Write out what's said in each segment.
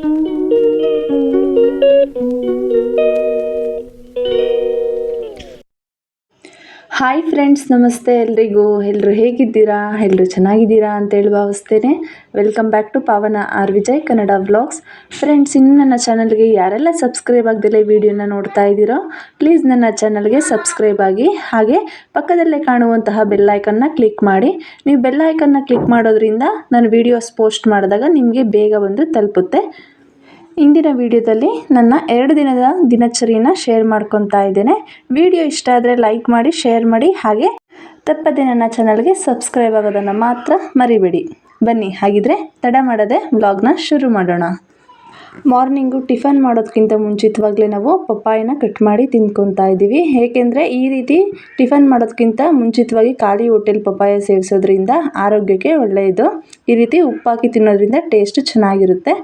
Thank you. Hi friends ನಮಸ್ತೆ ಎಲ್ರಿಗೂ. ಎಲ್ಲರೂ ಹೇಗಿದ್ದೀರಾ? ಎಲ್ಲರೂ ಚೆನ್ನಾಗಿದ್ದೀರಾ ಅಂತೇಳಿ ಭಾವಿಸ್ತೇನೆ welcome back to Pavana R Vijay Kannada vlogs friends ಇನ್ನು ನನ್ನ ಚಾನಲ್ಗೆ ಯಾರೆಲ್ಲ ಸಬ್ಸ್ಕ್ರೈಬ್ ಆಗದಲ್ಲೇ ವಿಡಿಯೋನ ನೋಡ್ತಾ ಇದ್ದೀರೋ ಪ್ಲೀಸ್ ನನ್ನ ಚಾನಲ್ಗೆ ಸಬ್ಸ್ಕ್ರೈಬ್ ಆಗಿ, ಹಾಗೆ ಪಕ್ಕದಲ್ಲೇ ಕಾಣುವಂತಹ ಬೆಲ್ಲೈಕನ್ನ ಕ್ಲಿಕ್ ಮಾಡಿ. ನೀವು ಬೆಲ್ಲೈಕನ್ನ ಕ್ಲಿಕ್ ಮಾಡೋದ್ರಿಂದ ನಾನು ವೀಡಿಯೋಸ್ ಪೋಸ್ಟ್ ಮಾಡಿದಾಗ ನಿಮಗೆ ಬೇಗ ಬಂದು ತಲುಪುತ್ತೆ. ಇಂದಿನ ವಿಡಿಯೋದಲ್ಲಿ ನನ್ನ ಎರಡು ದಿನದ ದಿನಚರಿನ ಶೇರ್ ಮಾಡ್ಕೊತಾ ಇದ್ದೇನೆ. ವಿಡಿಯೋ ಇಷ್ಟ ಆದರೆ ಲೈಕ್ ಮಾಡಿ ಶೇರ್ ಮಾಡಿ, ಹಾಗೆ ತಪ್ಪದೆ ನನ್ನ ಚಾನಲ್ಗೆ ಸಬ್ಸ್ಕ್ರೈಬ್ ಆಗೋದನ್ನು ಮಾತ್ರ ಮರಿಬೇಡಿ. ಬನ್ನಿ, ಹಾಗಿದ್ರೆ ತಡ ಮಾಡದೆ ಬ್ಲಾಗ್ನ ಶುರು ಮಾಡೋಣ. ಮಾರ್ನಿಂಗು ಟಿಫನ್ ಮಾಡೋದಕ್ಕಿಂತ ಮುಂಚಿತವಾಗಲೇ ನಾವು ಪಪ್ಪಾಯಿನ ಕಟ್ ಮಾಡಿ ತಿನ್ಕೊತಾ ಇದ್ದೀವಿ. ಏಕೆಂದರೆ ಈ ರೀತಿ ಟಿಫನ್ ಮಾಡೋದಕ್ಕಿಂತ ಮುಂಚಿತವಾಗಿ ಖಾಲಿ ಹೊಟ್ಟೆಲಿ ಪಪ್ಪಾಯ ಸೇವಿಸೋದ್ರಿಂದ ಆರೋಗ್ಯಕ್ಕೆ ಒಳ್ಳೆಯದು. ಈ ರೀತಿ ಉಪ್ಪಾಕಿ ತಿನ್ನೋದ್ರಿಂದ ಟೇಸ್ಟ್ ಚೆನ್ನಾಗಿರುತ್ತೆ.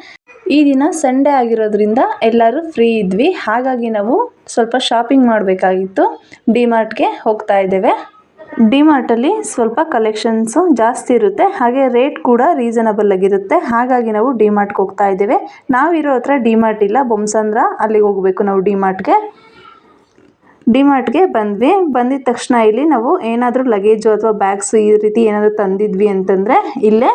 ಈ ದಿನ ಸಂಡೇ ಆಗಿರೋದ್ರಿಂದ ಎಲ್ಲರೂ ಫ್ರೀ ಇದ್ವಿ. ಹಾಗಾಗಿ ನಾವು ಸ್ವಲ್ಪ ಶಾಪಿಂಗ್ ಮಾಡಬೇಕಾಗಿತ್ತು. ಡಿಮಾರ್ಟ್ಗೆ ಹೋಗ್ತಾ ಇದ್ದೇವೆ. ಡಿಮಾರ್ಟಲ್ಲಿ ಸ್ವಲ್ಪ ಕಲೆಕ್ಷನ್ಸು ಜಾಸ್ತಿ ಇರುತ್ತೆ. ಹಾಗೆ ರೇಟ್ ಕೂಡ ರೀಸನಬಲ್ ಆಗಿರುತ್ತೆ. ಹಾಗಾಗಿ ನಾವು ಡಿಮಾರ್ಟ್ಗೆ ಹೋಗ್ತಾ ಇದ್ದೇವೆ. ನಾವಿರೋ ಹತ್ರ ಡಿಮಾರ್ಟ್ ಇಲ್ಲ. ಬೊಮ್ಸಂದ್ರ ಅಲ್ಲಿಗೆ ಹೋಗಬೇಕು ನಾವು ಡಿಮಾರ್ಟ್ಗೆ ಡಿಮಾರ್ಟ್ಗೆ ಬಂದ್ವಿ. ಬಂದಿದ ತಕ್ಷಣ ಇಲ್ಲಿ ನಾವು ಏನಾದರೂ ಲಗೇಜು ಅಥವಾ ಬ್ಯಾಗ್ಸು ಈ ರೀತಿ ಏನಾದರೂ ತಂದಿದ್ವಿ ಅಂತಂದರೆ ಇಲ್ಲೇ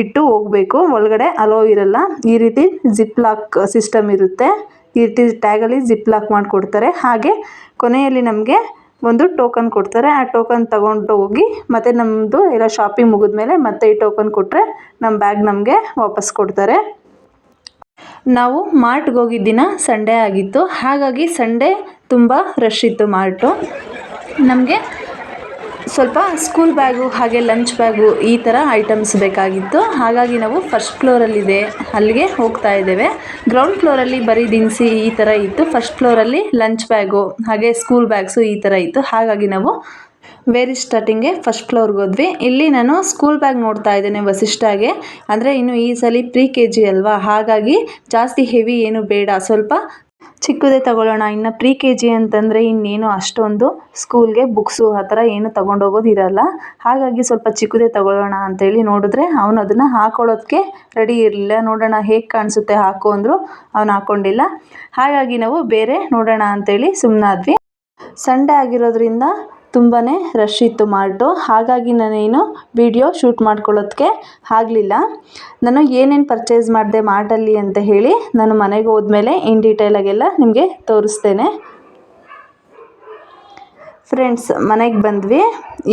ಇಟ್ಟು ಹೋಗಬೇಕು. ಒಳಗಡೆ ಅಲೋ ಇರಲ್ಲ ಈ ರೀತಿ ಜಿಪ್ ಲಾಕ್ ಸಿಸ್ಟಮ್ ಇರುತ್ತೆ. ಈ ರೀತಿ ಟ್ಯಾಗಲ್ಲಿ ಜಿಪ್ ಲಾಕ್ ಮಾಡಿಕೊಡ್ತಾರೆ. ಹಾಗೆ ಕೊನೆಯಲ್ಲಿ ನಮಗೆ ಒಂದು ಟೋಕನ್ ಕೊಡ್ತಾರೆ. ಆ ಟೋಕನ್ ತಗೊಂಡು ಹೋಗಿ ಮತ್ತು ನಮ್ಮದು ಎಲ್ಲ ಶಾಪಿಂಗ್ ಮುಗಿದ್ಮೇಲೆ ಮತ್ತೆ ಈ ಟೋಕನ್ ಕೊಟ್ಟರೆ ನಮ್ಮ ಬ್ಯಾಗ್ ನಮಗೆ ವಾಪಸ್ ಕೊಡ್ತಾರೆ. ನಾವು ಮಾರ್ಟ್ಗೆ ಹೋಗಿದ್ದ ದಿನ ಸಂಡೇ ಆಗಿತ್ತು. ಹಾಗಾಗಿ ಸಂಡೇ ತುಂಬ ರಶ್ ಇತ್ತು ಮಾರ್ಟು ನಮಗೆ ಸ್ವಲ್ಪ ಸ್ಕೂಲ್ ಬ್ಯಾಗು ಹಾಗೆ ಲಂಚ್ ಬ್ಯಾಗು ಈ ಥರ ಐಟಮ್ಸ್ ಬೇಕಾಗಿತ್ತು. ಹಾಗಾಗಿ ನಾವು ಫಸ್ಟ್ ಫ್ಲೋರಲ್ಲಿದೆ ಅಲ್ಲಿಗೆ ಹೋಗ್ತಾ ಇದ್ದೇವೆ. ಗ್ರೌಂಡ್ ಫ್ಲೋರಲ್ಲಿ ಬರೀ ದಿನಸಿ ಈ ಥರ ಇತ್ತು. ಫಸ್ಟ್ ಫ್ಲೋರಲ್ಲಿ ಲಂಚ್ ಬ್ಯಾಗು ಹಾಗೆ ಸ್ಕೂಲ್ ಬ್ಯಾಗ್ಸು ಈ ಥರ ಇತ್ತು. ಹಾಗಾಗಿ ನಾವು ವೇರಿ ಸ್ಟಾರ್ಟಿಂಗ್ಗೆ ಫಸ್ಟ್ ಫ್ಲೋರ್ಗೆ ಹೋದ್ವಿ. ಇಲ್ಲಿ ನಾನು ಸ್ಕೂಲ್ ಬ್ಯಾಗ್ ನೋಡ್ತಾ ಇದ್ದೇನೆ ವಸಿಷ್ಠಾಗೆ. ಅಂದರೆ ಇನ್ನು ಈ ಸಲ ಪ್ರಿ ಕೆ ಜಿ ಅಲ್ವಾ? ಹಾಗಾಗಿ ಜಾಸ್ತಿ ಹೆವಿ ಏನು ಬೇಡ. ಸ್ವಲ್ಪ ಚಿಕ್ಕದೇ ತಗೊಳ್ಳೋಣ. ಇನ್ನು ಪ್ರಿ ಕೆ ಜಿ ಅಂತಂದರೆ ಇನ್ನೇನು ಅಷ್ಟೊಂದು ಸ್ಕೂಲ್ಗೆ ಬುಕ್ಸು ಆ ಥರ ಏನು ತೊಗೊಂಡೋಗೋದು ಇರಲ್ಲ. ಹಾಗಾಗಿ ಸ್ವಲ್ಪ ಚಿಕ್ಕದೇ ತಗೊಳ್ಳೋಣ ಅಂತೇಳಿ ನೋಡಿದ್ರೆ ಅವನು ಅದನ್ನು ಹಾಕೊಳ್ಳೋದಕ್ಕೆ ರೆಡಿ ಇರಲಿಲ್ಲ. ನೋಡೋಣ ಹೇಗೆ ಕಾಣಿಸುತ್ತೆ ಹಾಕು ಅಂದರು ಅವನು ಹಾಕ್ಕೊಂಡಿಲ್ಲ ಹಾಗಾಗಿ ನಾವು ಬೇರೆ ನೋಡೋಣ ಅಂತೇಳಿ ಸುಮ್ಮನಾದ್ವಿ ಸಂಡೇ ಆಗಿರೋದ್ರಿಂದ ತುಂಬಾ ರಶ್ ಇತ್ತು ಮಾರ್ಟು ಹಾಗಾಗಿ ನಾನೇನು ವಿಡಿಯೋ ಶೂಟ್ ಮಾಡ್ಕೊಳ್ಳೋದಕ್ಕೆ ಆಗಲಿಲ್ಲ. ನಾನು ಏನೇನು ಪರ್ಚೇಸ್ ಮಾಡಿದೆ ಮಾರ್ಟಲ್ಲಿ ಅಂತ ಹೇಳಿ ನಾನು ಮನೆಗೆ ಹೋದ್ಮೇಲೆ ಇನ್ ಡೀಟೇಲಾಗೆಲ್ಲ ನಿಮಗೆ ತೋರಿಸ್ತೇನೆ. ಫ್ರೆಂಡ್ಸ್ ಮನೆಗೆ ಬಂದ್ವಿ.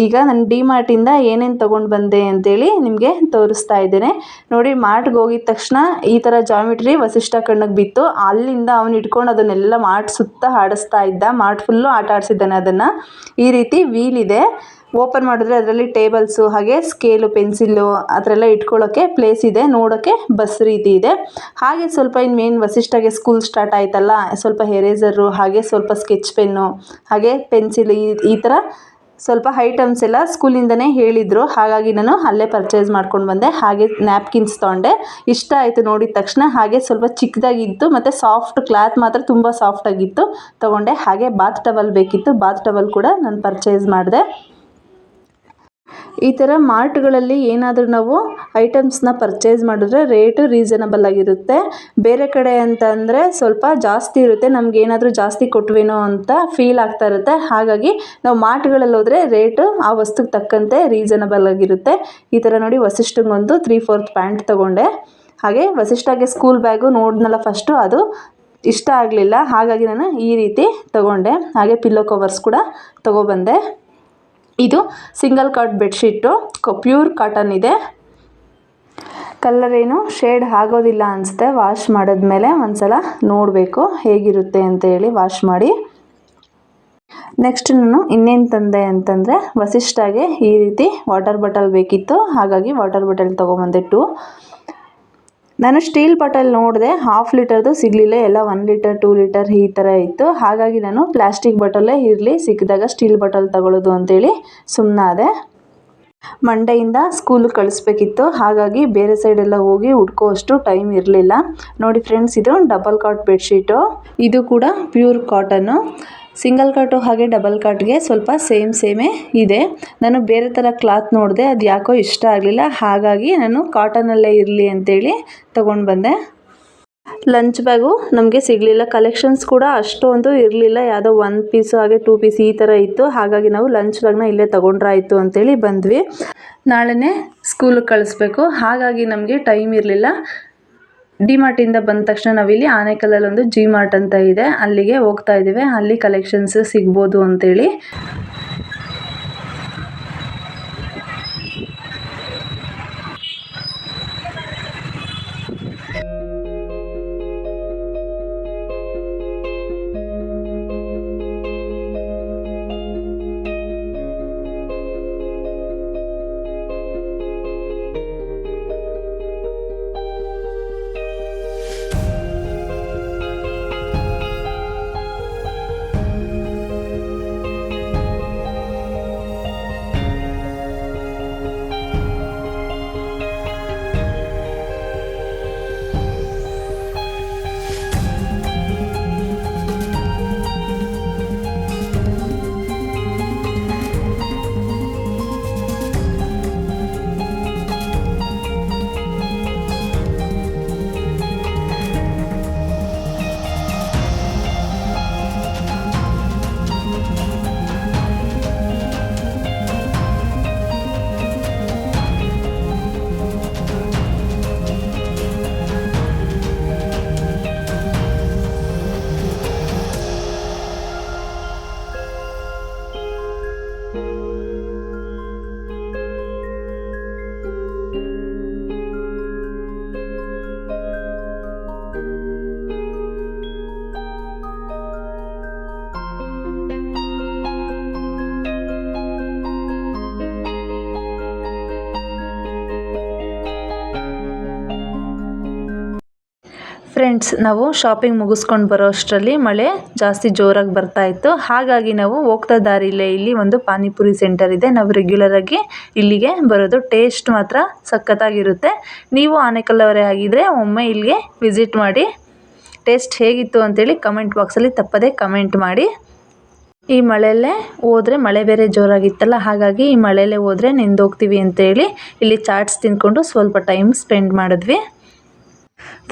ಈಗ ನಾನು ಡಿ ಮಾರ್ಟಿಂದ ಏನೇನು ತೊಗೊಂಡು ಬಂದೆ ಅಂತೇಳಿ ನಿಮಗೆ ತೋರಿಸ್ತಾ ಇದ್ದೇನೆ. ನೋಡಿ ಮಾರ್ಟ್ಗೆ ಹೋಗಿದ ತಕ್ಷಣ ಈ ಥರ ಜಾಮಿಟ್ರಿ ವಸಿಷ್ಠ ಕಣ್ಣಿಗೆ ಬಿತ್ತು. ಅಲ್ಲಿಂದ ಅವನು ಇಟ್ಕೊಂಡು ಅದನ್ನೆಲ್ಲ ಮಾರ್ಟ್ ಸುತ್ತ ಆಡಿಸ್ತಾ ಇದ್ದ. ಮಾರ್ಟ್ ಫುಲ್ಲು ಆಟ ಆಡಿಸಿದ್ದಾನೆ ಅದನ್ನು. ಈ ರೀತಿ ವೀಲ್ ಇದೆ. ಓಪನ್ ಮಾಡಿದ್ರೆ ಅದರಲ್ಲಿ ಟೇಬಲ್ಸು ಹಾಗೆ ಸ್ಕೇಲು ಪೆನ್ಸಿಲ್ಲು ಆ ಥರ ಇಟ್ಕೊಳ್ಳೋಕ್ಕೆ ಪ್ಲೇಸ್ ಇದೆ ನೋಡೋಕ್ಕೆ ಬಸ್ ರೀತಿ ಇದೆ. ಹಾಗೆ ಸ್ವಲ್ಪ ಇನ್ನು ಮೇನ್ ವಸಿಷ್ಠಗೆ ಸ್ಕೂಲ್ ಸ್ಟಾರ್ಟ್ ಆಯ್ತಲ್ಲ, ಸ್ವಲ್ಪ ಎರೇಸರು ಹಾಗೆ ಸ್ವಲ್ಪ ಸ್ಕೆಚ್ ಪೆನ್ನು ಹಾಗೆ ಪೆನ್ಸಿಲ್ ಈ ಈ ಥರ ಸ್ವಲ್ಪ ಐಟಮ್ಸ್ ಎಲ್ಲ ಸ್ಕೂಲಿಂದನೇ ಹೇಳಿದರು. ಹಾಗಾಗಿ ನಾನು ಅಲ್ಲೇ ಪರ್ಚೇಸ್ ಮಾಡ್ಕೊಂಡು ಬಂದೆ. ಹಾಗೆ ನ್ಯಾಪ್ಕಿನ್ಸ್ ತೊಗೊಂಡೆ. ಇಷ್ಟ ಆಯಿತು ನೋಡಿದ ತಕ್ಷಣ ಹಾಗೆ ಸ್ವಲ್ಪ ಚಿಕ್ಕದಾಗಿತ್ತು, ಮತ್ತು ಸಾಫ್ಟ್ ಕ್ಲಾತ್ ಮಾತ್ರ ತುಂಬ ಸಾಫ್ಟಾಗಿತ್ತು ತೊಗೊಂಡೆ. ಹಾಗೆ ಬಾತ್ ಟವಲ್ ಬೇಕಿತ್ತು. ಬಾತ್ ಟವಲ್ ಕೂಡ ನಾನು ಪರ್ಚೇಸ್ ಮಾಡಿದೆ. ಈ ಥರ ಮಾರ್ಟ್ಗಳಲ್ಲಿ ಏನಾದರೂ ನಾವು ಐಟಮ್ಸ್ನ ಪರ್ಚೇಸ್ ಮಾಡಿದ್ರೆ ರೇಟು ರೀಸನಬಲ್ ಆಗಿರುತ್ತೆ. ಬೇರೆ ಕಡೆ ಅಂತ ಅಂದರೆ ಸ್ವಲ್ಪ ಜಾಸ್ತಿ ಇರುತ್ತೆ. ನಮ್ಗೆ ಏನಾದರೂ ಜಾಸ್ತಿ ಕೊಟ್ವೇನೋ ಅಂತ ಫೀಲ್ ಆಗ್ತಾ ಇರುತ್ತೆ. ಹಾಗಾಗಿ ನಾವು ಮಾರ್ಟ್ಗಳಲ್ಲಿ ಹೋದರೆ ರೇಟು ಆ ವಸ್ತುಗೆ ತಕ್ಕಂತೆ ರೀಸನಬಲ್ ಆಗಿರುತ್ತೆ. ಈ ಥರ ನೋಡಿ ವಸಿಷ್ಠಗೊಂದು ತ್ರೀ ಫೋರ್ತ್ ಪ್ಯಾಂಟ್ ತೊಗೊಂಡೆ. ಹಾಗೆ ವಸಿಷ್ಠಗೆ ಸ್ಕೂಲ್ ಬ್ಯಾಗು ನೋಡಿದ್ನಲ್ಲ ಫಸ್ಟು ಅದು ಇಷ್ಟ ಆಗಲಿಲ್ಲ. ಹಾಗಾಗಿ ನಾನು ಈ ರೀತಿ ತಗೊಂಡೆ. ಹಾಗೆ ಪಿಲ್ಲೋ ಕವರ್ಸ್ ಕೂಡ ತೊಗೊಬಂದೆ. ಇದು single cut bedsheet. Pure cotton ಇದೆ. ಕಲ್ಲರ್ ಏನು ಶೇಡ್ ಆಗೋದಿಲ್ಲ ಅನಿಸುತ್ತೆ. ವಾಶ್ ಮಾಡಿದ್ಮೇಲೆ ಒಂದು ಸಲ ನೋಡಬೇಕು ಹೇಗಿರುತ್ತೆ ಅಂತ ಹೇಳಿ ವಾಶ್ ಮಾಡಿ. ನೆಕ್ಸ್ಟ್ ನಾನು ಇನ್ನೇನು ತಂದೆ ಅಂತಂದರೆ ವಸಿಷ್ಠಾಗೆ ಈ ರೀತಿ ವಾಟರ್ ಬಾಟಲ್ ಬೇಕಿತ್ತು. ಹಾಗಾಗಿ ವಾಟರ್ ಬಾಟಲ್ ತೊಗೊಂಬಂದೆ ಟು. ನಾನು ಸ್ಟೀಲ್ ಬಾಟಲ್ ನೋಡಿದೆ ಹಾಫ್ ಲೀಟರ್ದು ಸಿಗಲಿಲ್ಲ, ಎಲ್ಲ ಒನ್ ಲೀಟರ್ ಟೂ ಲೀಟರ್ ಈ ಥರ ಇತ್ತು. ಹಾಗಾಗಿ ನಾನು ಪ್ಲಾಸ್ಟಿಕ್ ಬಾಟಲೇ ಇರಲಿ, ಸಿಕ್ಕಿದಾಗ ಸ್ಟೀಲ್ ಬಾಟಲ್ ತಗೊಳ್ಳೋದು ಅಂತೇಳಿ ಸುಮ್ಮನಾದೆ ಮಂಡೆಯಿಂದ ಸ್ಕೂಲಿಗೆ ಕಳಿಸ್ಬೇಕಿತ್ತು. ಹಾಗಾಗಿ ಬೇರೆ ಸೈಡೆಲ್ಲ ಹೋಗಿ ಹುಡ್ಕೋ ಅಷ್ಟು ಟೈಮ್ ಇರಲಿಲ್ಲ. ನೋಡಿ ಫ್ರೆಂಡ್ಸ್ ಇದು ಡಬಲ್ ಕಾಟ್ ಬೆಡ್ಶೀಟು ಇದು ಕೂಡ ಪ್ಯೂರ್ ಕಾಟನ್ನು ಸಿಂಗಲ್ ಕಾಟು ಹಾಗೆ ಡಬಲ್ ಕಾಟ್ಗೆ ಸ್ವಲ್ಪ ಸೇಮ್ ಸೇಮೇ ಇದೆ. ನಾನು ಬೇರೆ ಥರ ಕ್ಲಾತ್ ನೋಡಿದೆ, ಅದು ಯಾಕೋ ಇಷ್ಟ ಆಗಲಿಲ್ಲ. ಹಾಗಾಗಿ ನಾನು ಕಾಟನಲ್ಲೇ ಇರಲಿ ಅಂತೇಳಿ ತೊಗೊಂಡು ಬಂದೆ. ಲಂಚ್ ಬ್ಯಾಗು ನಮಗೆ ಸಿಗಲಿಲ್ಲ. ಕಲೆಕ್ಷನ್ಸ್ ಕೂಡ ಅಷ್ಟೊಂದು ಇರಲಿಲ್ಲ. ಯಾವುದೋ ಒನ್ ಪೀಸು ಹಾಗೆ ಟೂ ಪೀಸ್ ಈ ಥರ ಇತ್ತು. ಹಾಗಾಗಿ ನಾವು ಲಂಚ್ ಬ್ಯಾಗ್ನ ಇಲ್ಲೇ ತೊಗೊಂಡ್ರಾಯಿತು ಅಂತೇಳಿ ಬಂದ್ವಿ. ನಾಳೆನೇ ಸ್ಕೂಲಿಗೆ ಕಳಿಸ್ಬೇಕು. ಹಾಗಾಗಿ ನಮಗೆ ಟೈಮ್ ಇರಲಿಲ್ಲ. ಡಿ ಮಾರ್ಟಿಂದ ಬಂದ ತಕ್ಷಣ ನಾವಿಲ್ಲಿ ಆನೇಕಲ್ಲಲ್ಲಿ ಒಂದು ಜಿ ಮಾರ್ಟ್ ಅಂತ ಇದೆ. ಅಲ್ಲಿಗೆ ಹೋಗ್ತಾ ಇದ್ದೀವಿ. ಅಲ್ಲಿ ಕಲೆಕ್ಷನ್ಸ್ ಸಿಗ್ಬೋದು ಅಂತೇಳಿ. ಫ್ರೆಂಡ್ಸ್ ನಾವು ಶಾಪಿಂಗ್ ಮುಗಿಸ್ಕೊಂಡು ಬರೋ ಅಷ್ಟರಲ್ಲಿ ಮಳೆ ಜಾಸ್ತಿ ಜೋರಾಗಿ ಬರ್ತಾ ಇತ್ತು. ಹಾಗಾಗಿ ನಾವು ಹೋಗ್ತಾ ದಾರಿಲೇ ಇಲ್ಲಿ ಒಂದು ಪಾನಿಪುರಿ ಸೆಂಟರ್ ಇದೆ. ನಾವು ರೆಗ್ಯುಲರಾಗಿ ಇಲ್ಲಿಗೆ ಬರೋದು ಟೇಸ್ಟ್ ಮಾತ್ರ ಸಖತ್ತಾಗಿರುತ್ತೆ. ನೀವು ಆನೆಕಲ್ಲವರೇ ಆಗಿದ್ದರೆ ಒಮ್ಮೆ ಇಲ್ಲಿಗೆ ವಿಸಿಟ್ ಮಾಡಿ. ಟೇಸ್ಟ್ ಹೇಗಿತ್ತು ಅಂತೇಳಿ ಕಮೆಂಟ್ ಬಾಕ್ಸಲ್ಲಿ ತಪ್ಪದೇ ಕಮೆಂಟ್ ಮಾಡಿ. ಈ ಮಳೆಯಲ್ಲೇ ಹೋದರೆ ಮಳೆ ಬೇರೆ ಜೋರಾಗಿತ್ತಲ್ಲ, ಹಾಗಾಗಿ ಈ ಮಳೆಯಲ್ಲೇ ಹೋದರೆ ನೆಂದೋಗ್ತೀವಿ ಅಂತೇಳಿ ಇಲ್ಲಿ ಚಾಟ್ಸ್ ತಿಂದ್ಕೊಂಡು ಸ್ವಲ್ಪ ಟೈಮ್ ಸ್ಪೆಂಡ್ ಮಾಡಿದ್ವಿ.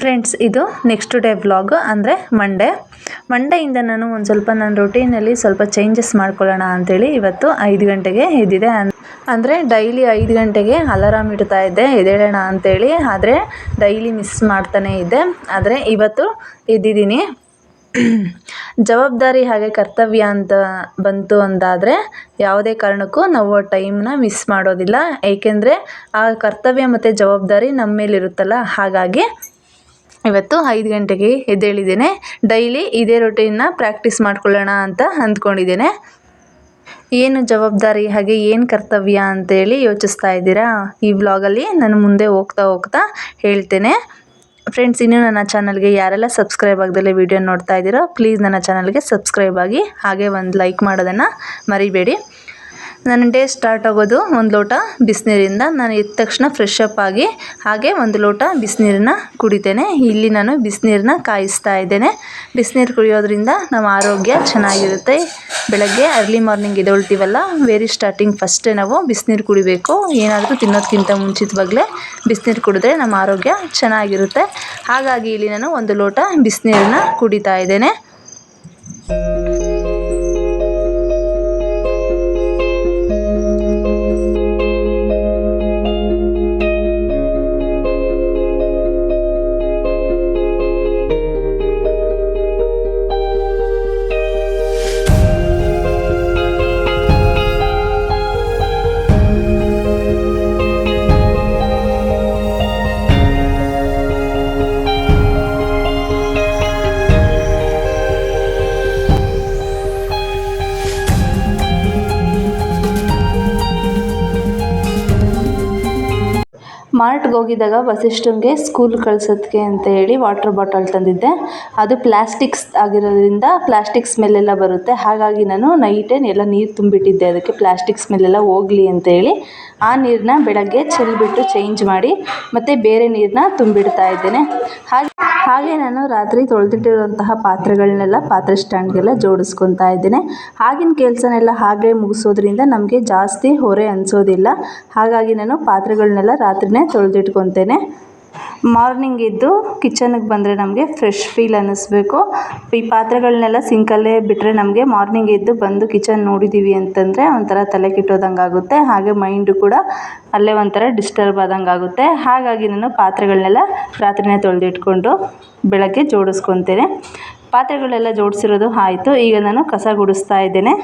ಫ್ರೆಂಡ್ಸ್ ಇದು ನೆಕ್ಸ್ಟ್ ಡೇ ವ್ಲಾಗ್ ಅಂದರೆ ಮಂಡೇ ಮಂಡೆಯಿಂದ ನಾನು ಒಂದು ಸ್ವಲ್ಪ ನನ್ನ ರೊಟೀನಲ್ಲಿ ಸ್ವಲ್ಪ ಚೇಂಜಸ್ ಮಾಡ್ಕೊಳ್ಳೋಣ ಅಂಥೇಳಿ ಇವತ್ತು ಐದು ಗಂಟೆಗೆ ಎದ್ದಿದೆ ಅಂದರೆ ಡೈಲಿ ಐದು ಗಂಟೆಗೆ ಅಲಾರಾಮ್ ಇಡ್ತಾ ಇದ್ದೆ, ಎದ್ದೇಳೋಣ ಅಂಥೇಳಿ ಆದರೆ ಡೈಲಿ ಮಿಸ್ ಮಾಡ್ತಾನೇ ಇದ್ದೆ. ಆದರೆ ಇವತ್ತು ಎದ್ದಿದ್ದೀನಿ. ಜವಾಬ್ದಾರಿ ಹಾಗೆ ಕರ್ತವ್ಯ ಅಂತ ಬಂತು ಅಂತಾದರೆ ಯಾವುದೇ ಕಾರಣಕ್ಕೂ ನಾವು ಟೈಮ್ನ ಮಿಸ್ ಮಾಡೋದಿಲ್ಲ. ಏಕೆಂದರೆ ಆ ಕರ್ತವ್ಯ ಮತ್ತು ಜವಾಬ್ದಾರಿ ನಮ್ಮ ಮೇಲಿರುತ್ತಲ್ಲ ಹಾಗಾಗಿ ಇವತ್ತು ಐದು ಗಂಟೆಗೆ ಎದ್ದೇಳಿದ್ದೇನೆ. ಡೈಲಿ ಇದೇ ರೊಟೀನ್ನ ಪ್ರಾಕ್ಟೀಸ್ ಮಾಡ್ಕೊಳ್ಳೋಣ ಅಂತ ಅಂದ್ಕೊಂಡಿದ್ದೇನೆ. ಏನು ಜವಾಬ್ದಾರಿ ಹಾಗೆ ಏನು ಕರ್ತವ್ಯ ಅಂತೇಳಿ ಯೋಚಿಸ್ತಾ ಇದ್ದೀರಾ? ಈ ವ್ಲಾಗಲ್ಲಿ ನಾನು ಮುಂದೆ ಹೋಗ್ತಾ ಹೋಗ್ತಾ ಹೇಳ್ತೇನೆ. ಫ್ರೆಂಡ್ಸ್ ಇನ್ನೂ ನನ್ನ ಚಾನಲ್ಗೆ ಯಾರೆಲ್ಲ ಸಬ್ಸ್ಕ್ರೈಬ್ ಆಗದಲ್ಲೇ ವಿಡಿಯೋ ನೋಡ್ತಾ ಇದ್ದೀರೋ ಪ್ಲೀಸ್ ನನ್ನ ಚಾನಲ್ಗೆ ಸಬ್ಸ್ಕ್ರೈಬ್ ಆಗಿ ಹಾಗೆ ಒಂದು ಲೈಕ್ ಮಾಡೋದನ್ನು ಮರಿಬೇಡಿ. ನನ್ನ ಡೇ ಸ್ಟಾರ್ಟ್ ಆಗೋದು ಒಂದು ಲೋಟ ಬಿಸಿನೀರಿಂದ. ನಾನು ಎದ್ದ ತಕ್ಷಣ ಫ್ರೆಶ್ ಅಪ್ ಆಗಿ ಹಾಗೆ ಒಂದು ಲೋಟ ಬಿಸಿನೀರನ್ನ ಕುಡಿತೇನೆ. ಇಲ್ಲಿ ನಾನು ಬಿಸಿನೀರನ್ನ ಕಾಯಿಸ್ತಾ ಇದ್ದೇನೆ. ಬಿಸಿನೀರು ಕುಡಿಯೋದ್ರಿಂದ ನಮ್ಮ ಆರೋಗ್ಯ ಚೆನ್ನಾಗಿರುತ್ತೆ. ಬೆಳಗ್ಗೆ ಅರ್ಲಿ ಮಾರ್ನಿಂಗ್ ಎದ್ದೇಳ್ತೀವಲ್ಲ ವೆರಿ ಸ್ಟಾರ್ಟಿಂಗ್ ಫಸ್ಟೇ ನಾವು ಬಿಸಿನೀರು ಕುಡಿಬೇಕು. ಏನಾದರೂ ತಿನ್ನೋದಕ್ಕಿಂತ ಮುಂಚಿತವಾಗಲೇ ಬಿಸಿನೀರು ಕುಡಿದ್ರೆ ನಮ್ಮ ಆರೋಗ್ಯ ಚೆನ್ನಾಗಿರುತ್ತೆ. ಹಾಗಾಗಿ ಇಲ್ಲಿ ನಾನು ಒಂದು ಲೋಟ ಬಿಸಿನೀರನ್ನ ಕುಡಿತಾ ಇದ್ದೇನೆ. ಹೋಗಿದ್ದಾಗ ವಸಿಷ್ಠಂಗೆ ಸ್ಕೂಲ್ ಕಳ್ಸೋದಕ್ಕೆ ಅಂತ ಹೇಳಿ ವಾಟರ್ ಬಾಟಲ್ ತಂದಿದ್ದೆ. ಅದು ಪ್ಲಾಸ್ಟಿಕ್ಸ್ ಆಗಿರೋದ್ರಿಂದ ಪ್ಲಾಸ್ಟಿಕ್ ಸ್ಮೆಲ್ಲೆಲ್ಲ ಬರುತ್ತೆ. ಹಾಗಾಗಿ ನಾನು ನೈಟೇ ಎಲ್ಲ ನೀರು ತುಂಬಿಟ್ಟಿದ್ದೆ. ಅದಕ್ಕೆ ಪ್ಲಾಸ್ಟಿಕ್ ಸ್ಮೆಲ್ಲೆಲ್ಲ ಹೋಗಲಿ ಅಂತ ಹೇಳಿ ಆ ನೀರನ್ನ ಬೆಳಗ್ಗೆ ಚೆಲ್ಬಿಟ್ಟು ಚೇಂಜ್ ಮಾಡಿ ಮತ್ತು ಬೇರೆ ನೀರನ್ನ ತುಂಬಿಡ್ತಾ ಇದ್ದೇನೆ. ಹಾಗೆ ಹಾಗೆ ನಾನು ರಾತ್ರಿ ತೊಳೆದಿಟ್ಟಿರುವಂತಹ ಪಾತ್ರೆಗಳನ್ನೆಲ್ಲ ಪಾತ್ರೆ ಸ್ಟ್ಯಾಂಡ್ಗೆಲ್ಲ ಜೋಡಿಸ್ಕೊತಾ ಇದ್ದೇನೆ. ಆಗಿನ ಕೆಲಸನೆಲ್ಲ ಹಾಗೆ ಮುಗಿಸೋದ್ರಿಂದ ನಮಗೆ ಜಾಸ್ತಿ ಹೊರೆ ಅನಿಸೋದಿಲ್ಲ. ಹಾಗಾಗಿ ನಾನು ಪಾತ್ರೆಗಳನ್ನೆಲ್ಲ ರಾತ್ರಿಯೇ ತೊಳೆದಿಟ್ಕೊತೇನೆ ಮಾರ್ನಿಂಗ್ ಎದ್ದು ಕಿಚನ್ಗೆ ಬಂದರೆ ನಮಗೆ ಫ್ರೆಶ್ ಫೀಲ್ ಅನ್ನಿಸ್ಬೇಕು. ಈ ಪಾತ್ರೆಗಳನ್ನೆಲ್ಲ ಸಿಂಕಲ್ಲೇ ಬಿಟ್ಟರೆ ನಮಗೆ ಮಾರ್ನಿಂಗ್ ಎದ್ದು ಬಂದು ಕಿಚನ್ ನೋಡಿದ್ದೀವಿ ಅಂತಂದರೆ ಒಂಥರ ತಲೆ ಕೆಟ್ಟೋದಂಗೆ ಆಗುತ್ತೆ. ಹಾಗೆ ಮೈಂಡು ಕೂಡ ಅಲ್ಲೇ ಒಂಥರ ಡಿಸ್ಟರ್ಬ್ ಆದಂಗೆ ಆಗುತ್ತೆ. ಹಾಗಾಗಿ ನಾನು ಪಾತ್ರೆಗಳನ್ನೆಲ್ಲ ರಾತ್ರಿಯೇ ತೊಳೆದಿಟ್ಕೊಂಡು ಬೆಳಗ್ಗೆ ಜೋಡಿಸ್ಕೊತೇನೆ. ಪಾತ್ರೆಗಳೆಲ್ಲ ಜೋಡಿಸಿರೋದು ಆಯಿತು. ಈಗ ನಾನು ಕಸ ಗುಡಿಸ್ತಾ ಇದ್ದೇನೆ.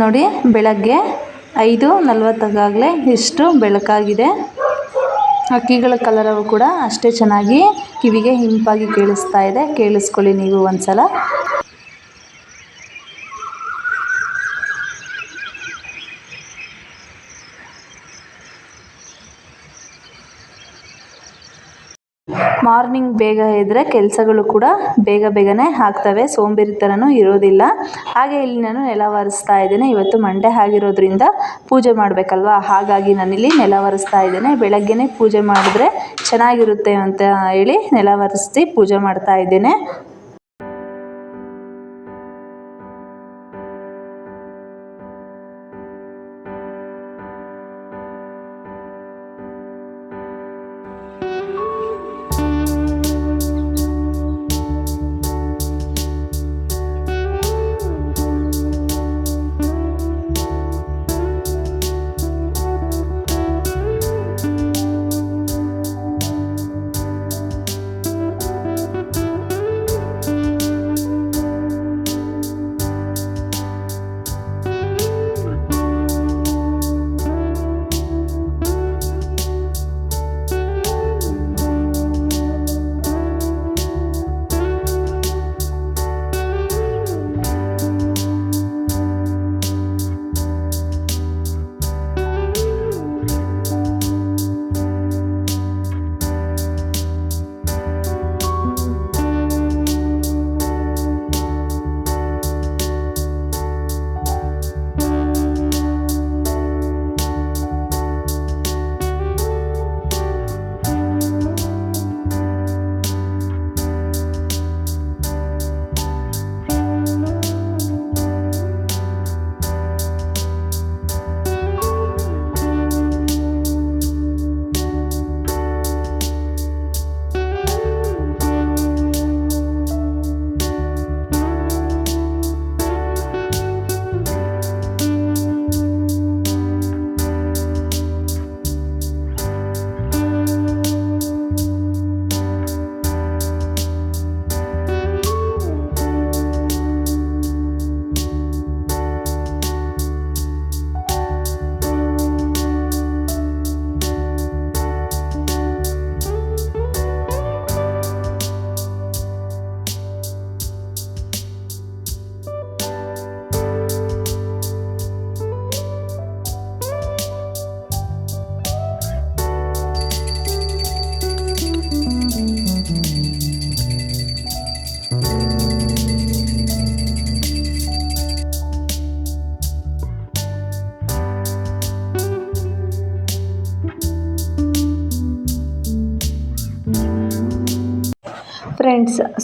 ನೋಡಿ, ಬೆಳಗ್ಗೆ ಐದು ನಲ್ವತ್ತಗಾಗಲೇ ಇಷ್ಟು ಬೆಳಕಾಗಿದೆ. ಹಕ್ಕಿಗಳ ಕಲರವು ಕೂಡ ಅಷ್ಟೇ ಚೆನ್ನಾಗಿ ಕಿವಿಗೆ ಇಂಪಾಗಿ ಕೇಳಿಸ್ತಾ ಇದೆ. ಕೇಳಿಸ್ಕೊಳ್ಳಿ ನೀವು ಒಂದ್ಸಲ. ಮಾರ್ನಿಂಗ್ ಬೇಗ ಇದ್ದರೆ ಕೆಲಸಗಳು ಕೂಡ ಬೇಗ ಬೇಗನೆ ಆಗ್ತವೆ. ಸೋಂಬೇರಿತನನೂ ಇರೋದಿಲ್ಲ. ಹಾಗೆ ಇಲ್ಲಿ ನಾನು ನೆಲ ಒರೆಸ್ತಾ ಇದ್ದೇನೆ. ಇವತ್ತು ಮಂಡೆ ಆಗಿರೋದ್ರಿಂದ ಪೂಜೆ ಮಾಡಬೇಕಲ್ವಾ? ಹಾಗಾಗಿ ನಾನಿಲ್ಲಿ ನೆಲ ಒರೆಸ್ತಾ ಇದ್ದೇನೆ. ಬೆಳಗ್ಗೆನೇ ಪೂಜೆ ಮಾಡಿದ್ರೆ ಚೆನ್ನಾಗಿರುತ್ತೆ ಅಂತ ಹೇಳಿ ನೆಲ ಒರೆಸಿ ಪೂಜೆ ಮಾಡ್ತಾ ಇದ್ದೇನೆ.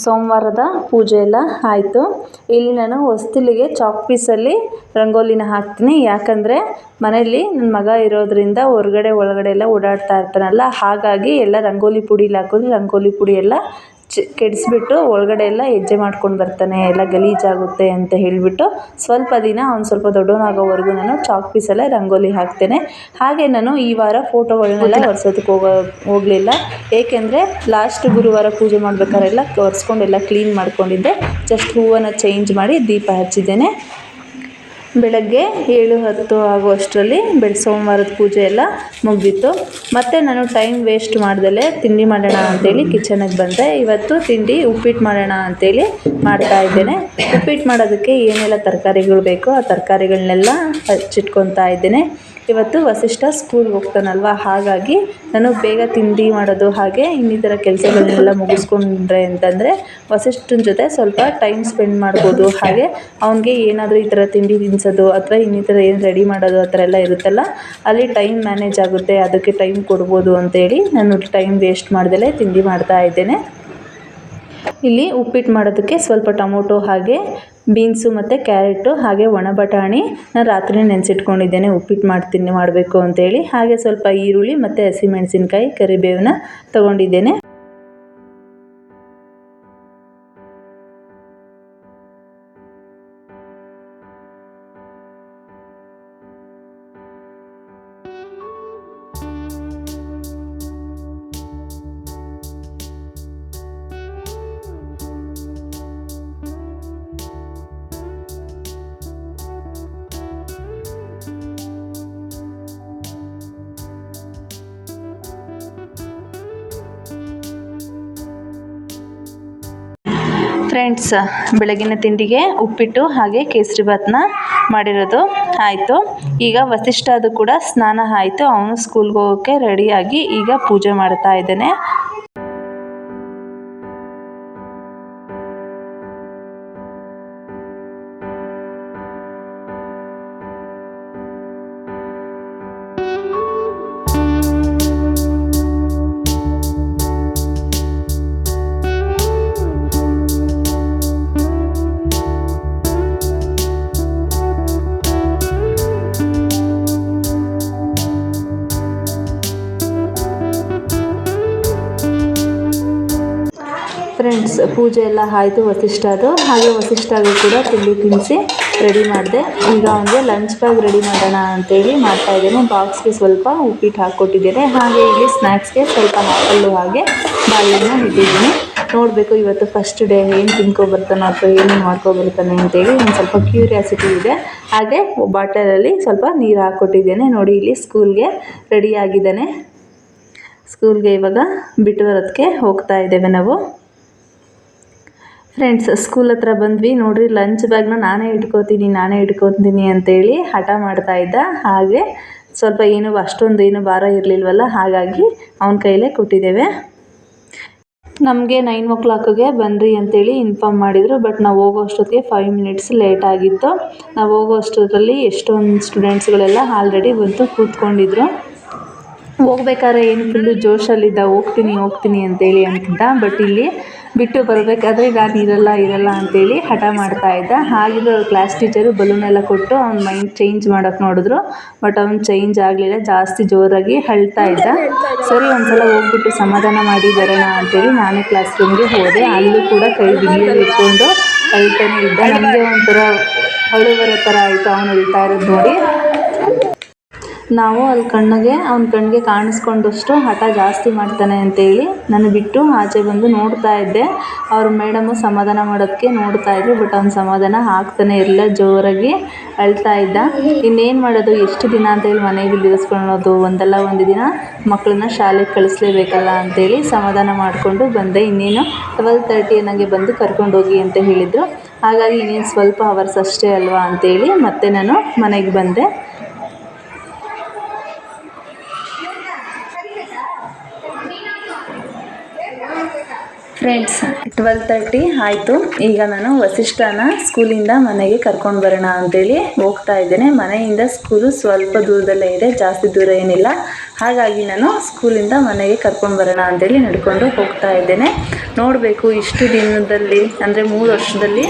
ಸೋಮವಾರದ ಪೂಜೆ ಎಲ್ಲ ಆಯಿತು. ಇಲ್ಲಿ ನಾನು ಹೊಸ್ತಿಲಿಗೆ ಚಾಕ್ ಪೀಸಲ್ಲಿ ರಂಗೋಲಿನ ಹಾಕ್ತೀನಿ. ಯಾಕಂದರೆ ಮನೆಯಲ್ಲಿ ನನ್ನ ಮಗ ಇರೋದರಿಂದ ಹೊರ್ಗಡೆ, ಒಳಗಡೆ ಎಲ್ಲ ಓಡಾಡ್ತಾ ಇರ್ತಾನಲ್ಲ, ಹಾಗಾಗಿ ಎಲ್ಲ ರಂಗೋಲಿ ಪುಡಿಲಿ ಹಾಕೋದು ರಂಗೋಲಿ ಪುಡಿ ಎಲ್ಲ ಕೆಡಿಸ್ಬಿಟ್ಟು ಒಳಗಡೆ ಎಲ್ಲ ಹೆಜ್ಜೆ ಮಾಡ್ಕೊಂಡು ಬರ್ತಾನೆ, ಎಲ್ಲ ಗಲೀಜಾಗುತ್ತೆ ಅಂತ ಹೇಳಿಬಿಟ್ಟು ಸ್ವಲ್ಪ ದಿನ ಅವ್ನು ಸ್ವಲ್ಪ ದೊಡ್ಡವನಾಗೋವರೆಗೂ ನಾನು ಚಾಕ್ ಪೀಸಲ್ಲೇ ರಂಗೋಲಿ ಹಾಕ್ತೇನೆ. ಹಾಗೆ ನಾನು ಈ ವಾರ ಫೋಟೋಗಳನ್ನೆಲ್ಲ ಒರೆಸೋದಕ್ಕೆ ಹೋಗೋ, ಹೋಗಲಿಲ್ಲ. ಏಕೆಂದರೆ ಲಾಸ್ಟ್ ಗುರುವಾರ ಪೂಜೆ ಮಾಡ್ಬೇಕಾರೆಲ್ಲ ಒರೆಸ್ಕೊಂಡೆಲ್ಲ ಕ್ಲೀನ್ ಮಾಡ್ಕೊಂಡಿದ್ದೆ. ಜಸ್ಟ್ ಹೂವನ್ನು ಚೇಂಜ್ ಮಾಡಿ ದೀಪ ಹಚ್ಚಿದ್ದೇನೆ. ಬೆಳಗ್ಗೆ ಏಳು ಹತ್ತು ಆಗುವಷ್ಟರಲ್ಲಿ ಬೆಳೆ, ಸೋಮವಾರದ ಪೂಜೆ ಎಲ್ಲ ಮುಗಿದಿತ್ತು. ಮತ್ತು ನಾನು ಟೈಮ್ ವೇಸ್ಟ್ ಮಾಡ್ದಲೇ ತಿಂಡಿ ಮಾಡೋಣ ಅಂತೇಳಿ ಕಿಚನಿಗೆ ಬಂದೆ. ಇವತ್ತು ತಿಂಡಿ ಉಪ್ಪಿಟ್ಟು ಮಾಡೋಣ ಅಂತೇಳಿ ಮಾಡ್ತಾ ಇದ್ದೇನೆ. ಉಪ್ಪಿಟ್ಟು ಮಾಡೋದಕ್ಕೆ ಏನೆಲ್ಲ ತರಕಾರಿಗಳು ಬೇಕೋ ಆ ತರಕಾರಿಗಳನ್ನೆಲ್ಲ ಹಚ್ಚಿಟ್ಕೊತಾ ಇದ್ದೇನೆ. ಇವತ್ತು ವಸಿಷ್ಠ ಸ್ಕೂಲ್ಗೆ ಹೋಗ್ತಾನಲ್ವ? ಹಾಗಾಗಿ ನಾನು ಬೇಗ ತಿಂಡಿ ಮಾಡೋದು ಹಾಗೆ ಇನ್ನಿತರ ಕೆಲಸಗಳನ್ನೆಲ್ಲ ಮುಗಿಸ್ಕೊಂಡ್ರೆ ಅಂತಂದರೆ ವಸಿಷ್ಠನ ಜೊತೆ ಸ್ವಲ್ಪ ಟೈಮ್ ಸ್ಪೆಂಡ್ ಮಾಡ್ಬೋದು. ಹಾಗೆ ಅವನಿಗೆ ಏನಾದರೂ ಈ ಥರ ತಿಂಡಿ ತಿನ್ನಿಸೋದು ಅಥವಾ ಇನ್ನಿತರ ಏನು ರೆಡಿ ಮಾಡೋದು ಆ ಥರ ಎಲ್ಲ ಇರುತ್ತಲ್ಲ, ಅಲ್ಲಿ ಟೈಮ್ ಮ್ಯಾನೇಜ್ ಆಗುತ್ತೆ. ಅದಕ್ಕೆ ಟೈಮ್ ಕೊಡ್ಬೋದು ಅಂತೇಳಿ ನಾನು ಟೈಮ್ ವೇಸ್ಟ್ ಮಾಡ್ದಲೇ ತಿಂಡಿ ಮಾಡ್ತಾ ಇದ್ದೇನೆ. ಇಲ್ಲಿ ಉಪ್ಪಿಟ್ಟು ಮಾಡೋದಕ್ಕೆ ಸ್ವಲ್ಪ ಟೊಮೊಟೊ ಹಾಗೆ ಬೀನ್ಸು ಮತ್ತು ಕ್ಯಾರೆಟು ಹಾಗೆ ಒಣ ಬಟಾಣಿ ನಾನು ರಾತ್ರಿ ನೆನೆಸಿಟ್ಕೊಂಡಿದ್ದೇನೆ ಉಪ್ಪಿಟ್ಟು ಮಾಡ್ತೀನಿ ಮಾಡಬೇಕು ಅಂತೇಳಿ. ಹಾಗೆ ಸ್ವಲ್ಪ ಈರುಳ್ಳಿ ಮತ್ತು ಹಸಿಮೆಣಸಿನ್ಕಾಯಿ ಕರಿಬೇವನ್ನ ತೊಗೊಂಡಿದ್ದೇನೆ. ಫ್ರೆಂಡ್ಸ್, ಬೆಳಗಿನ ತಿಂಡಿಗೆ ಉಪ್ಪಿಟ್ಟು ಹಾಗೆ ಕೇಸರಿ ಭಾತ್ನ ಮಾಡಿರೋದು ಆಯಿತು. ಈಗ ವಸಿಷ್ಠದು ಕೂಡ ಸ್ನಾನ ಆಯಿತು. ಅವನು ಸ್ಕೂಲ್ಗೆ ಹೋಗೋಕ್ಕೆ ರೆಡಿಯಾಗಿ ಈಗ ಪೂಜೆ ಮಾಡ್ತಾ ಇದ್ದಾನೆ. ಫ್ರೆಂಡ್ಸ್ ಪೂಜೆ ಎಲ್ಲ ಆಯಿತು ವಸಿಷ್ಠದು ಹಾಗೆ ವಸಿಷ್ಠಗೂ ಕೂಡ ತಿಂಡಿ ತಿನ್ನಿಸಿ ರೆಡಿ ಮಾಡಿದೆ. ಈಗ ಅವನಿಗೆ ಲಂಚ್ ಬ್ಯಾಗ್ ರೆಡಿ ಮಾಡೋಣ ಅಂತೇಳಿ ಮಾಡ್ತಾ ಇದ್ದೇನೆ. ಬಾಕ್ಸ್ಗೆ ಸ್ವಲ್ಪ ಉಪ್ಪಿಟ್ಟು ಹಾಕ್ಕೊಟ್ಟಿದ್ದೇನೆ. ಹಾಗೆ ಇಲ್ಲಿ ಸ್ನ್ಯಾಕ್ಸ್ಗೆ ಸ್ವಲ್ಪ ಹಾಕಲ್ಲು ಹಾಗೆ ಬಾಳೆಹಣ್ಣು ಇಟ್ಟಿದ್ದೀನಿ. ನೋಡಬೇಕು ಇವತ್ತು ಫಸ್ಟ್ ಡೇ ಏನು ತಿನ್ಕೊಬರ್ತಾನೋ ಅಥವಾ ಏನು ಮಾಡ್ಕೊಬರ್ತಾನೆ ಅಂತೇಳಿ ಒಂದು ಸ್ವಲ್ಪ ಕ್ಯೂರಿಯಾಸಿಟಿ ಇದೆ. ಹಾಗೆ ಬಾಟಲಲ್ಲಿ ಸ್ವಲ್ಪ ನೀರು ಹಾಕ್ಕೊಟ್ಟಿದ್ದೇನೆ. ನೋಡಿ ಇಲ್ಲಿ ಸ್ಕೂಲ್ಗೆ ರೆಡಿಯಾಗಿದ್ದಾನೆ ಸ್ಕೂಲ್ಗೆ ಇವಾಗ ಬಿಟ್ಟು ಬರೋದಕ್ಕೆ ಹೋಗ್ತಾ ಇದ್ದೇವೆ ನಾವು. ಫ್ರೆಂಡ್ಸ್ ಸ್ಕೂಲ್ ಹತ್ರ ಬಂದ್ವಿ. ನೋಡ್ರಿ ಲಂಚ್ ಬ್ಯಾಗ್ನ ನಾನೇ ಇಟ್ಕೋತೀನಿ, ನಾನೇ ಇಟ್ಕೊತೀನಿ ಅಂತೇಳಿ ಹಠ ಮಾಡ್ತಾ ಇದ್ದ. ಹಾಗೆ ಸ್ವಲ್ಪ ಏನು, ಅಷ್ಟೊಂದು ಏನು ಭಾರ ಇರಲಿಲ್ವಲ್ಲ, ಹಾಗಾಗಿ ಅವನ ಕೈಲೇ ಕೊಟ್ಟಿದ್ದೇವೆ. ನಮಗೆ ನೈನ್ ಓ ಕ್ಲಾಕ್ಗೆ ಬನ್ನಿರಿ ಅಂತೇಳಿ ಇನ್ಫಾರ್ಮ್ ಮಾಡಿದರು ಬಟ್ ನಾವು ಹೋಗೋ ಅಷ್ಟೊತ್ತಿಗೆ ಫೈವ್ ಮಿನಿಟ್ಸ್ ಲೇಟ್ ಆಗಿತ್ತು. ನಾವು ಹೋಗೋ ಅಷ್ಟೊತ್ತಲ್ಲಿ ಎಷ್ಟೊಂದು ಸ್ಟೂಡೆಂಟ್ಸ್ಗಳೆಲ್ಲ ಆಲ್ರೆಡಿ ಬಂದು ಕೂತ್ಕೊಂಡಿದ್ರು. ಹೋಗ್ಬೇಕಾದ್ರೆ ಏನು ಫುಲ್ಲು ಜೋಶಲ್ಲಿದ್ದ ಹೋಗ್ತೀನಿ ಹೋಗ್ತೀನಿ ಅಂತೇಳಿ ಅಂತಿದ್ದ. ಬಟ್ ಇಲ್ಲಿ ಬಿಟ್ಟು ಬರಬೇಕಾದ್ರೆ ನಾನು ಇರಲ್ಲ ಇರಲ್ಲ ಅಂತೇಳಿ ಹಠ ಮಾಡ್ತಾ ಇದ್ದ. ಹಾಗಿದ್ರೆ ಅವ್ರ ಕ್ಲಾಸ್ ಟೀಚರು ಬಲೂನೆಲ್ಲ ಕೊಟ್ಟು ಅವ್ನ ಮೈಂಡ್ ಚೇಂಜ್ ಮಾಡೋಕ್ಕೆ ನೋಡಿದ್ರು. ಬಟ್ ಅವ್ನು ಚೇಂಜ್ ಆಗಲಿಲ್ಲ, ಜಾಸ್ತಿ ಜೋರಾಗಿ ಅಳ್ತಾ ಇದ್ದ. ಸರಿ, ಒಂದ್ಸಲ ಹೋಗ್ಬಿಟ್ಟು ಸಮಾಧಾನ ಮಾಡಿ ಬರೋಣ ಅಂತೇಳಿ ನಾನೇ ಕ್ಲಾಸ್ ರೂಮ್ಗೆ ಹೋದೆ. ಅಲ್ಲೂ ಕೂಡ ಕೈ ಬಿಗಿಯಲ್ಲಿ ಇಟ್ಕೊಂಡು ಅಳ್ತಾನೆ ಇದ್ದ. ನನಗೆ ಒಂಥರ ಅಳು ಬರೋ ಥರ ಆಯಿತು, ಅವನು ಅಳ್ತಾ ಇರೋದು ನೋಡಿ. ನಾವು ಅಲ್ಲಿ ಕಣ್ಣಿಗೆ, ಅವ್ನ ಕಣ್ಣಿಗೆ ಕಾಣಿಸ್ಕೊಂಡಷ್ಟು ಹಠ ಜಾಸ್ತಿ ಮಾಡ್ತಾನೆ ಅಂತೇಳಿ ನಾನು ಬಿಟ್ಟು ಆಚೆ ಬಂದು ನೋಡ್ತಾ ಇದ್ದೆ. ಅವ್ರ ಮೇಡಮು ಸಮಾಧಾನ ಮಾಡೋಕ್ಕೆ ನೋಡ್ತಾ ಇದ್ರು, ಬಟ್ ಅವ್ನು ಸಮಾಧಾನ ಆಗ್ತಾನೆ ಇರಲಿಲ್ಲ, ಜೋರಾಗಿ ಅಳ್ತಾ ಇದ್ದ. ಇನ್ನೇನು ಮಾಡೋದು, ಎಷ್ಟು ದಿನ ಅಂತೇಳಿ ಮನೆಗೆ ಬಿಡಿಸ್ಕೊಳ್ಳೋದು ಒಂದಲ್ಲ ಒಂದು ದಿನ ಮಕ್ಕಳನ್ನ ಶಾಲೆಗೆ ಕಳಿಸ್ಲೇಬೇಕಲ್ಲ ಅಂತೇಳಿ ಸಮಾಧಾನ ಮಾಡಿಕೊಂಡು ಬಂದೆ. ಇನ್ನೇನು ಟ್ವೆಲ್ ತರ್ಟಿ ನನಗೆ ಬಂದು ಕರ್ಕೊಂಡೋಗಿ ಅಂತ ಹೇಳಿದರು. ಹಾಗಾಗಿ ಇನ್ನೇನು ಸ್ವಲ್ಪ ಅವರ್ಸ್ ಅಷ್ಟೇ ಅಲ್ವಾ ಅಂತೇಳಿ ಮತ್ತೆ ನಾನು ಮನೆಗೆ ಬಂದೆ. ಫ್ರೆಂಡ್ಸ್ ಟ್ವೆಲ್ ತರ್ಟಿ ಆಯಿತು. ಈಗ ನಾನು ವಸಿಷ್ಠನ ಸ್ಕೂಲಿಂದ ಮನೆಗೆ ಕರ್ಕೊಂಡು ಬರೋಣ ಅಂತೇಳಿ ಹೋಗ್ತಾ ಇದ್ದೇನೆ. ಮನೆಯಿಂದ ಸ್ಕೂಲು ಸ್ವಲ್ಪ ದೂರದಲ್ಲೇ ಇದೆ, ಜಾಸ್ತಿ ದೂರ ಏನಿಲ್ಲ. ಹಾಗಾಗಿ ನಾನು ಸ್ಕೂಲಿಂದ ಮನೆಗೆ ಕರ್ಕೊಂಡು ಬರೋಣ ಅಂತೇಳಿ ನಡ್ಕೊಂಡು ಹೋಗ್ತಾ ಇದ್ದೇನೆ. ನೋಡಬೇಕು ಇಷ್ಟು ದಿನದಲ್ಲಿ, ಅಂದರೆ ಮೂರು ವರ್ಷದಲ್ಲಿ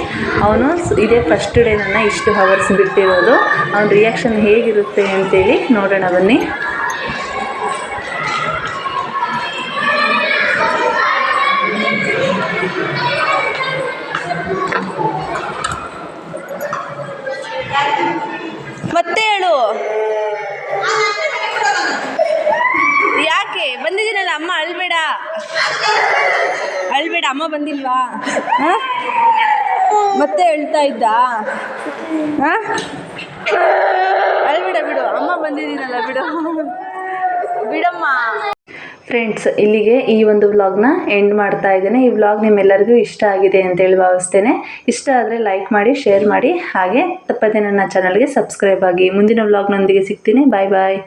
ಅವನು ಇದೇ ಫಸ್ಟ್ ಡೇ ನನ್ನ ಇಷ್ಟು ಹವರ್ಸ್ ಬಿಟ್ಟಿರೋದು. ಅವನ ರಿಯಾಕ್ಷನ್ ಹೇಗಿರುತ್ತೆ ಅಂತೇಳಿ ನೋಡೋಣ ಬನ್ನಿ. ಯಾಕೆ? ಬಂದಿದ್ದೀನಲ್ಲ ಅಮ್ಮ, ಅಳ್ಬೇಡ. ಅಳ್ಬೇಡ, ಅಮ್ಮ ಬಂದಿಲ್ವಾ? ಮತ್ತೆ ಹೇಳ್ತಾ ಇದ್ದ? ಅಳ್ಬೇಡ ಬಿಡು, ಅಮ್ಮ ಬಂದಿದ್ದೀನಲ್ಲ ಬಿಡು. ಬಿಡಮ್ಮ. ಫ್ರೆಂಡ್ಸ್ ಇಲ್ಲಿಗೆ ಈ ಒಂದು ವ್ಲಾಗ್ನ ಎಂಡ್ ಮಾಡ್ತಾ ಇದ್ದೇನೆ. ಈ ವ್ಲಾಗ್ ನಿಮ್ಮೆಲ್ಲರಿಗೂ ಇಷ್ಟ ಆಗಿದೆ ಅಂತೇಳಿ ಭಾವಿಸ್ತೇನೆ. ಇಷ್ಟ ಆದರೆ ಲೈಕ್ ಮಾಡಿ ಶೇರ್ ಮಾಡಿ. ಹಾಗೆ ತಪ್ಪದೆ ನನ್ನ ಚಾನಲ್ಗೆ ಸಬ್ಸ್ಕ್ರೈಬ್ ಆಗಿ. ಮುಂದಿನ ವ್ಲಾಗ್ನೊಂದಿಗೆ ಸಿಗ್ತೀನಿ. ಬಾಯ್ ಬಾಯ್